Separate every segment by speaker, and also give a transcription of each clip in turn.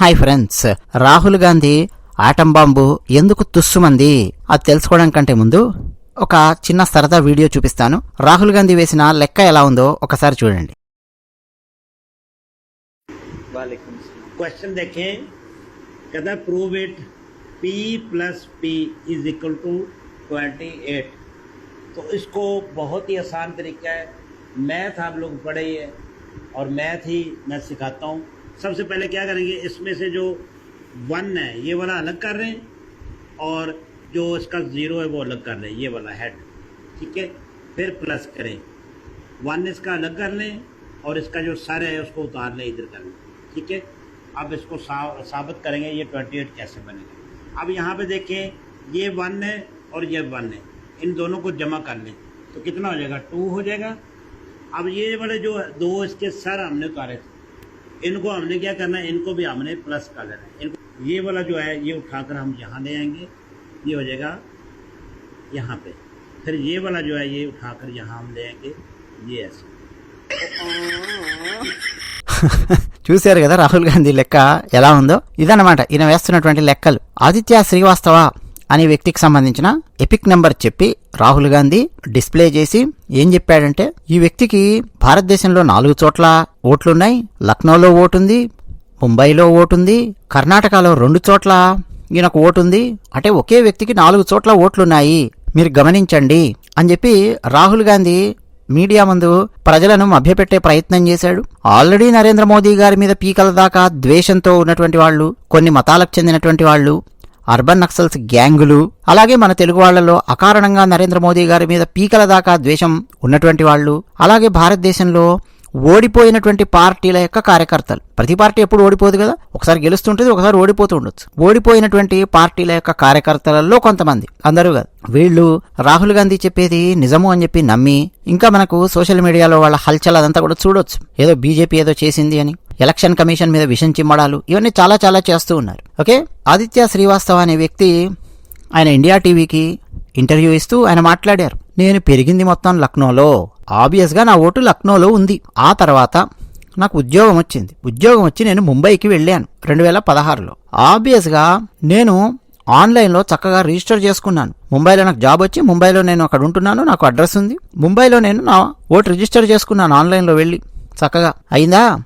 Speaker 1: hi friends Rahul Gandhi atom bomb ఎందుకు తుస్సుమంది అది తెలుసుకోవడం కంటే ముందు ఒక చిన్న సరదా వీడియో చూపిస్తాను రాహుల్ గాంధీ వేసిన లెక్క ఎలా ఉందో ఒకసారి చూడండి
Speaker 2: वालेकुम क्वेश्चन देखें कहता है prove it P plus P is equal to twenty eight तो इसको बहुत ही आसान तरीका है मैथ आप लोग पढ़े ही है और मैथ ही मैं सिखाता हूँ सबसे पहले क्या करेंगे इसमें से जो वन है ये वाला अलग कर रहे हैं और जो इसका ज़ीरो है वो अलग कर रहे हैं ये वाला हेड ठीक है? फिर प्लस करें। वन इसका अलग कर लें और इसका जो सर है उसको उतार लें इधर कर लें। ठीक है? अब इसको सा, साबित करेंगे ये ट्वेंटी एट कैसे बनेगा। अब यहाँ पे देखें ये वन है और ये वन है। इन दोनों को जमा कर लें। तो कितना हो जाएगा? टू हो जाएगा। अब ये वाले जो दो इसके सर हमने उतारे थे। इनको हमने क्या करना है इनको भी हमने प्लस कर लेना है इनको ये वाला जो है ये उठाकर हम यहाँ ले आएंगे ये हो जाएगा यहाँ पे फिर ये वाला जो है ये उठाकर यहाँ हम ले आएंगे ये ऐसे
Speaker 1: చూశారు కదా రాహుల్ గాంధీ లెక్క ఎలా ఉందో ఇదన్నమాట ఈయన వేస్తున్నటువంటి లెక్కలు ఆదిత్య శ్రీవాస్తవ అనే వ్యక్తికి సంబంధించిన ఎపిక్ నెంబర్ చెప్పి రాహుల్ గాంధీ డిస్ప్లే చేసి ఏం చెప్పాడంటే ఈ వ్యక్తికి భారతదేశంలో నాలుగు చోట్ల ఓట్లున్నాయి. లక్నోలో ఓటుంది ముంబైలో ఓటుంది కర్ణాటకలో రెండు చోట్ల ఈయనకు ఓటుంది. అంటే ఒకే వ్యక్తికి నాలుగు చోట్ల ఓట్లున్నాయి. మీరు గమనించండి అని చెప్పి రాహుల్ గాంధీ మీడియా ముందు ప్రజలను మభ్యపెట్టే ప్రయత్నం చేశాడు. ఆల్రెడీ నరేంద్ర మోదీ గారి మీద పీకల దాకా ద్వేషంతో ఉన్నటువంటి వాళ్ళు కొన్ని మతాలకు చెందినటువంటి వాళ్ళు అర్బన్ నక్సల్స్ గ్యాంగులు అలాగే మన తెలుగు వాళ్ళలో అకారణంగా నరేంద్ర మోదీ గారి మీద పీకల దాకా ద్వేషం ఉన్నటువంటి వాళ్ళు అలాగే భారతదేశంలో ఓడిపోయినటువంటి పార్టీల యొక్క కార్యకర్తలు. ప్రతి పార్టీ ఎప్పుడు ఓడిపోదు కదా? ఒకసారి గెలుస్తుంటుంది ఒకసారి ఓడిపోతూ ఉండొచ్చు. ఓడిపోయినటువంటి పార్టీల యొక్క కార్యకర్తలలో కొంతమంది. అందరూ కదా. వీళ్ళు రాహుల్ గాంధీ చెప్పేది నిజము అని చెప్పి నమ్మి ఇంకా మనకు సోషల్ మీడియాలో వాళ్ళ హల్చల్ అదంతా కూడా చూడొచ్చు. ఏదో బీజేపీ ఏదో చేసింది అని. ఎలక్షన్ కమిషన్ మీద విషం చిమ్మడాలు ఇవన్నీ చాలా చాలా చేస్తూ ఉన్నారు. ఓకే? ఆదిత్య శ్రీవాస్తవ అనే వ్యక్తి ఆయన ఇండియా టీవీకి ఇంటర్వ్యూ ఇస్తూ ఆయన మాట్లాడారు. నేను పెరిగింది మొత్తం లక్నోలో. ఆబ్వియస్గా నా ఓటు లక్నోలో ఉంది. ఆ తర్వాత నాకు ఉద్యోగం వచ్చింది. ఉద్యోగం వచ్చి నేను ముంబైకి వెళ్ళాను రెండు వేల పదహారులో. ఆబ్వియస్గా నేను ఆన్లైన్లో చక్కగా రిజిస్టర్ చేసుకున్నాను. ముంబైలో నాకు జాబ్ వచ్చి ముంబైలో నేను అక్కడ ఉంటున్నాను నాకు అడ్రస్ ఉంది. ముంబైలో నేను నా ఓటు రిజిస్టర్ చేసుకున్నాను ఆన్లైన్లో వెళ్ళి. చక్కగా. అయిందా?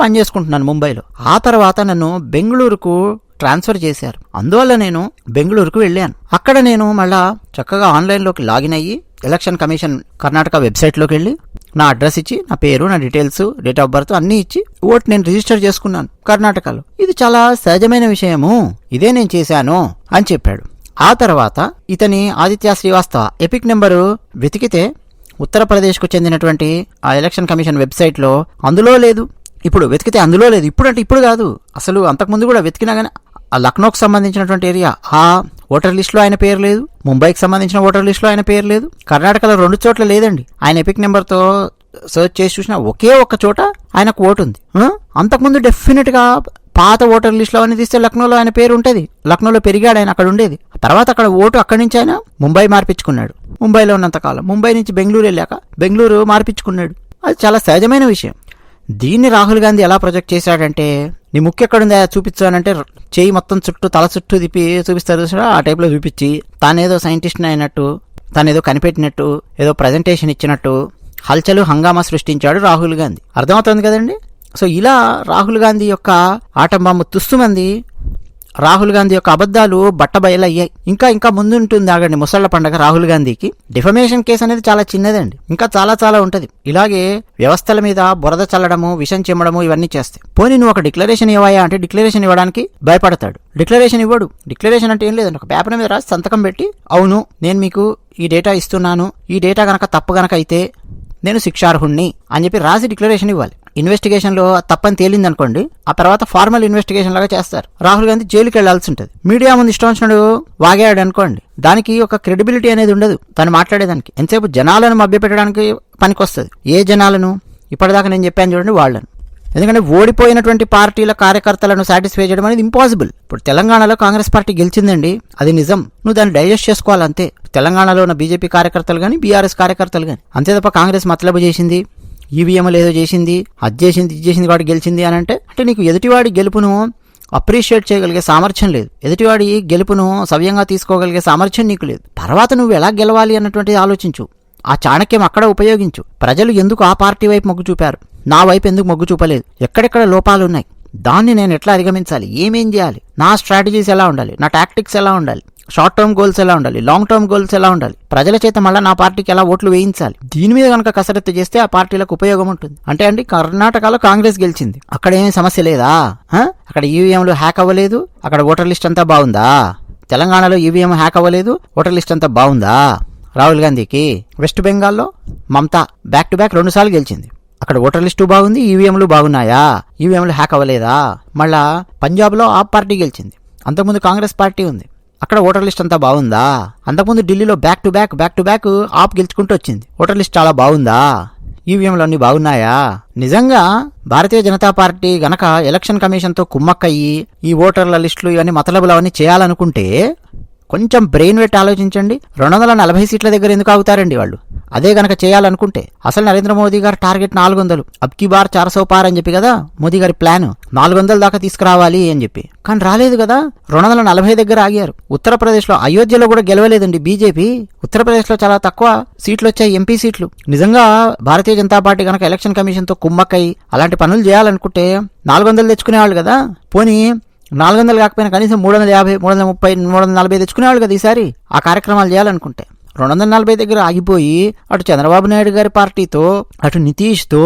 Speaker 1: పని చేసుకుంటున్నాను ముంబైలో. ఆ తర్వాత నన్ను బెంగళూరుకు ట్రాన్స్ఫర్ చేశారు. అందువల్ల నేను బెంగళూరుకు వెళ్ళాను. అక్కడ నేను మళ్ళా చక్కగా ఆన్లైన్లోకి లాగిన్ అయ్యి ఎలక్షన్ కమిషన్ కర్ణాటక వెబ్సైట్లోకి వెళ్ళి నా అడ్రస్ ఇచ్చి నా పేరు నా డీటెయిల్స్ డేట్ ఆఫ్ బర్త్ అన్నీ ఇచ్చి ఓటు నేను రిజిస్టర్ చేసుకున్నాను కర్ణాటకలో. ఇది చాలా సహజమైన విషయము. ఇదే నేను చేశాను అని చెప్పాడు. ఆ తర్వాత ఇతని ఆదిత్య శ్రీవాస్తవ ఎపిక్ నెంబరు వెతికితే ఉత్తరప్రదేశ్కు చెందినటువంటి ఆ ఎలక్షన్ కమిషన్ వెబ్సైట్లో అందులో లేదు. ఇప్పుడు వెతికితే అందులో లేదు. ఇప్పుడు అంటే ఇప్పుడు కాదు. అసలు అంతకుముందు కూడా వెతికినా కానీ ఆ లక్నోకి సంబంధించినటువంటి ఏరియా ఆ ఓటర్ లిస్టులో ఆయన పేరు లేదు. ముంబైకి సంబంధించిన ఓటర్ లిస్టులో ఆయన పేరు లేదు. కర్ణాటకలో రెండు చోట్ల లేదండి. ఆయన ఎపిక్ నెంబర్తో సెర్చ్ చేసి చూసినా ఒకే ఒక్క చోట ఆయనకు ఓటు ఉంది. అంతకుముందు డెఫినెట్గా పాత ఓటర్ లిస్టులో అని తీస్తే లక్నోలో ఆయన పేరు ఉంటుంది. లక్నోలో పెరిగాడు ఆయన అక్కడ ఉండేది. తర్వాత అక్కడ ఓటు అక్కడి నుంచి ఆయన ముంబై మార్పించుకున్నాడు. ముంబైలో ఉన్నంతకాలం ముంబై నుంచి బెంగళూరు వెళ్ళాక బెంగళూరు మార్పించుకున్నాడు. అది చాలా సహజమైన విషయం. దీన్ని రాహుల్ గాంధీ ఎలా ప్రొజెక్ట్ చేశాడంటే నీ ముక్కు ఎక్కడుందా చూపించానంటే చేయి మొత్తం చుట్టూ తల చుట్టూ తిప్పి చూపిస్తారు చూసారా ఆ టైప్లో చూపించి తానేదో సైంటిస్ట్ అయినట్టు తానేదో కనిపెట్టినట్టు ఏదో ప్రజెంటేషన్ ఇచ్చినట్టు హల్చలు హంగామా సృష్టించాడు రాహుల్ గాంధీ. అర్థమవుతుంది కదండి? సో ఇలా రాహుల్ గాంధీ యొక్క ఆటంబాంబు తుస్సుమంది రాహుల్ గాంధీ యొక్క అబద్ధాలు బట్టబయలయ్యాయి. ఇంకా ఇంకా ముందుంటుంది ఆగండి. ముసళ్ళ పండగ రాహుల్ గాంధీకి. డిఫమేషన్ కేసు అనేది చాలా చిన్నదండి. ఇంకా చాలా చాలా ఉంటది. ఇలాగే వ్యవస్థల మీద బురద చల్లడము విషం చిమ్మడము ఇవన్నీ చేస్తాయి. పోనీ నువ్వు ఒక డిక్లరేషన్ ఇవ్వాయా అంటే డిక్లరేషన్ ఇవ్వడానికి భయపడతాడు. డిక్లరేషన్ ఇవ్వడు. డిక్లరేషన్ అంటే ఏం లేదండి. ఒక పేపర్ మీద రాసి సంతకం పెట్టి అవును నేను మీకు ఈ డేటా ఇస్తున్నాను. ఈ డేటా గనక తప్పు గనక అయితే నేను శిక్షార్హుణ్ణి అని చెప్పి రాసి డిక్లరేషన్ ఇవ్వాలి. ఇన్వెస్టిగేషన్లో తప్పని తేలింది అనుకోండి ఆ తర్వాత ఫార్మల్ ఇన్వెస్టిగేషన్ లాగా చేస్తారు. రాహుల్ గాంధీ జైలుకి వెళ్ళాల్సి ఉంటుంది. మీడియా ముందు ఇష్టం వచ్చినాడు వాగాడు అనుకోండి. దానికి ఒక క్రెడిబిలిటీ అనేది ఉండదు తను మాట్లాడేదానికి. ఎంతసేపు జనాలను మభ్యపెట్టడానికి పనికొస్తుంది. ఏ జనాలను? ఇప్పటిదాకా నేను చెప్పాను చూడండి వాళ్ళను. ఎందుకంటే ఓడిపోయినటువంటి పార్టీల కార్యకర్తలను సాటిస్ఫై చేయడం అనేది ఇంపాసిబుల్. ఇప్పుడు తెలంగాణలో కాంగ్రెస్ పార్టీ గెలిచిందండి అది నిజం. నువ్వు దాన్ని డైజెస్ట్ చేసుకోవాలంతే. తెలంగాణలో ఉన్న బీజేపీ కార్యకర్తలు కానీ బీఆర్ఎస్ కార్యకర్తలు కానీ అంతే తప్ప కాంగ్రెస్ మతలబు చేసింది. ఈవీఎంలు ఏదో చేసింది అది చేసింది ఇది చేసింది వాడు గెలిచింది అని అంటే అంటే నీకు ఎదుటివాడి గెలుపును అప్రిషియేట్ చేయగలిగే సామర్థ్యం లేదు. ఎదుటివాడి గెలుపును సవ్యంగా తీసుకోగలిగే సామర్థ్యం నీకు లేదు. తర్వాత నువ్వు ఎలా గెలవాలి అన్నటువంటిది ఆలోచించు. ఆ చాణక్యం అక్కడ ఉపయోగించు. ప్రజలు ఎందుకు ఆ పార్టీ వైపు మొగ్గు చూపారు? నా వైపు ఎందుకు మొగ్గు చూపలేదు? ఎక్కడెక్కడ లోపాలు ఉన్నాయి? దాన్ని నేను ఎట్లా అధిగమించాలి? ఏమేం చేయాలి? నా స్ట్రాటజీస్ ఎలా ఉండాలి? నా టాక్టిక్స్ ఎలా ఉండాలి? షార్ట్ టర్మ్ గోల్స్ ఎలా ఉండాలి? లాంగ్ టర్మ్ గోల్స్ ఎలా ఉండాలి? ప్రజల చేత మళ్ళీ నా పార్టీకి ఎలా ఓట్లు వేయించాలి? దీని మీద కనుక కసరత్తు చేస్తే ఆ పార్టీలకు ఉపయోగం ఉంటుంది. అంటే అండి కర్ణాటకలో కాంగ్రెస్ గెలిచింది. అక్కడ ఏమీ సమస్య లేదా? అక్కడ ఈవీఎంలు హ్యాక్ అవ్వలేదు. అక్కడ ఓటర్ లిస్ట్ అంతా బాగుందా? తెలంగాణలో ఈవీఎం హ్యాక్ అవ్వలేదు. ఓటర్ లిస్ట్ అంతా బాగుందా? రాహుల్ గాంధీకి వెస్ట్ బెంగాల్లో మమతా బ్యాక్ టు బ్యాక్ రెండు సార్లు గెలిచింది. అక్కడ ఓటర్ లిస్టు బాగుంది ఈవీఎంలు బాగున్నాయా? ఈవీఎంలు హ్యాక్ అవ్వలేదా? మళ్ళా పంజాబ్లో ఆ పార్టీ గెలిచింది. అంతకుముందు కాంగ్రెస్ పార్టీ ఉంది. అక్కడ ఓటర్ లిస్ట్ అంతా బాగుందా? అంతకుముందు ఢిల్లీలో back to back back to back AAP గెలుచుకుంటూ వచ్చింది. ఓటర్ లిస్ట్ చాలా బాగుందా? ఈవీఎంలు అన్ని బాగున్నాయా? నిజంగా భారతీయ జనతా పార్టీ గనక ఎలక్షన్ కమిషన్తో కుమ్మక్కయ్యి ఈ ఓటర్ల లిస్టులు ఇవన్నీ మతలబులు అవన్నీ చేయాలనుకుంటే కొంచెం బ్రెయిన్ పెట్టి ఆలోచించండి. రెండు వందల నలభై సీట్ల దగ్గర ఎందుకు ఆగుతారండి వాళ్ళు? అదే గనక చేయాలనుకుంటే అసలు నరేంద్ర మోదీ గారు టార్గెట్ నాలుగు వందలు అబ్కి బార్ చారసో పార్ అని చెప్పి కదా మోదీ గారి ప్లాన్. నాలుగు వందల దాకా తీసుకురావాలి అని చెప్పి. కానీ రాలేదు కదా. రెండు వందల నలభై దగ్గర ఆగారు. ఉత్తరప్రదేశ్లో అయోధ్యలో కూడా గెలవలేదండి బీజేపీ. ఉత్తరప్రదేశ్లో చాలా తక్కువ సీట్లు వచ్చాయి ఎంపీ సీట్లు. నిజంగా భారతీయ జనతా పార్టీ కనుక ఎలక్షన్ కమిషన్తో కుమ్మక్కై అలాంటి పనులు చేయాలనుకుంటే నాలుగు వందలు తెచ్చుకునేవాళ్ళు కదా. పోనీ నాలుగు వందలు కాకపోయినా కనీసం మూడు వందల యాభై మూడు వందల ముప్పై మూడు వందల నలభై తెచ్చుకునేవాళ్ళు కదా ఈసారి ఆ కార్యక్రమాలు చేయాలనుకుంటే. రెండు వందల నలభై దగ్గర ఆగిపోయి అటు చంద్రబాబు నాయుడు గారి పార్టీతో అటు నితీష్తో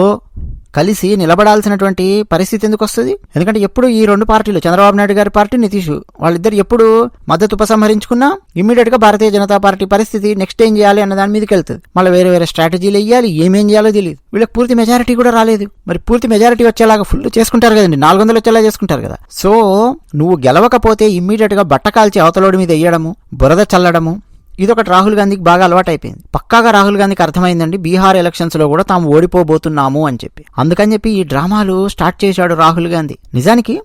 Speaker 1: కలిసి నిలబడాల్సినటువంటి పరిస్థితి ఎందుకు వస్తుంది? ఎందుకంటే ఎప్పుడు ఈ రెండు పార్టీలు చంద్రబాబు నాయుడు గారి పార్టీ నితీష్ వాళ్ళిద్దరు ఎప్పుడు మద్దతు ఉపసంహరించుకున్నా ఇమీడియట్గా భారతీయ జనతా పార్టీ పరిస్థితి నెక్స్ట్ ఏం చేయాలి అన్న దాని మీదకి వెళ్తుంది. మళ్ళీ వేరే వేరే స్ట్రాటజీలు వేయాలి ఏమేం చేయాలో తెలియదు వీళ్ళకి పూర్తి మెజారిటీ కూడా రాలేదు. మరి పూర్తి మెజారిటీ వచ్చేలాగా ఫుల్ చేసుకుంటారు కదండి నాలుగు వందలు వచ్చేలా చేసుకుంటారు కదా. సో నువ్వు గెలవకపోతే ఇమ్మీడియట్గా బట్ట కాల్చి అవతలోడి మీద వేయడము బురద చల్లడము ఇది ఒకటి రాహుల్ గాంధీకి బాగా అలవాటైపోయింది. పక్కాగా రాహుల్ గాంధీకి అర్థమైందండి బీహార్ ఎలక్షన్స్లో కూడా తాము ఓడిపోబోతున్నాము అని చెప్పి. అందుకని చెప్పి ఈ డ్రామాలు స్టార్ట్ చేశాడు రాహుల్ గాంధీ. నిజానికి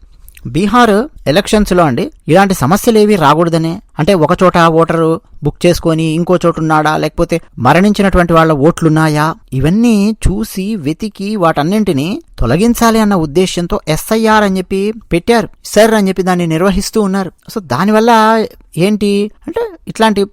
Speaker 1: బీహార్ ఎలక్షన్స్లో అండి ఇలాంటి సమస్యలు ఏవి రాకూడదనే అంటే ఒక చోట ఓటరు బుక్ చేసుకొని ఇంకో చోటు ఉన్నాడా? లేకపోతే మరణించినటువంటి వాళ్ళ ఓట్లున్నాయా? ఇవన్నీ చూసి వెతికి వాటన్నింటినీ తొలగించాలి అన్న ఉద్దేశంతో ఎస్ఐఆర్ అని చెప్పి పెట్టారు. సర్ అని చెప్పి దాన్ని నిర్వహిస్తూ ఉన్నారు. సో దానివల్ల ఏంటి? అంటే ఇట్లాంటి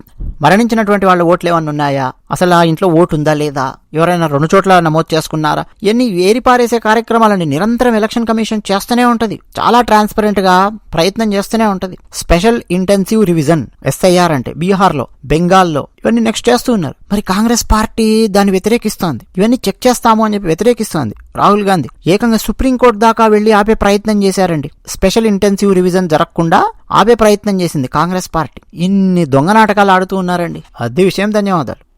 Speaker 1: మరణించినటువంటి వాళ్ళ ఓట్లు ఏమన్నా ఉన్నాయా? అసలు ఆ ఇంట్లో ఓటు ఉందా లేదా? ఎవరైనా రెండు చోట్ల నమోదు చేసుకున్నారా? ఇవన్నీ ఏరిపారేసే కార్యక్రమాలని నిరంతరం ఎలక్షన్ కమిషన్ చేస్తూనే ఉంటది. చాలా ట్రాన్స్పరెంట్గా ప్రయత్నం చేస్తూనే ఉంటది. స్పెషల్ ఇంటెన్సివ్ రివిజన్ ఎస్ఐఆర్ అంటే బీహార్లో. బెంగాల్లో ఇవన్నీ నెక్స్ట్ చేస్తూ ఉన్నారు. మరి కాంగ్రెస్ పార్టీ దాన్ని వ్యతిరేకిస్తోంది. ఇవన్నీ చెక్ చేస్తాము అని చెప్పి వ్యతిరేకిస్తోంది. రాహుల్ గాంధీ ఏకంగా సుప్రీంకోర్టు దాకా వెళ్ళి ఆపే ప్రయత్నం చేశారండి. స్పెషల్ ఇంటెన్సివ్ రివిజన్ జరగకుండా ఆపే ప్రయత్నం చేసింది కాంగ్రెస్ పార్టీ. ఇన్ని దొంగ నాటకాలు ఆడుతూ ఉన్నారండి. అదే విషయం ధన్యవాదాలు.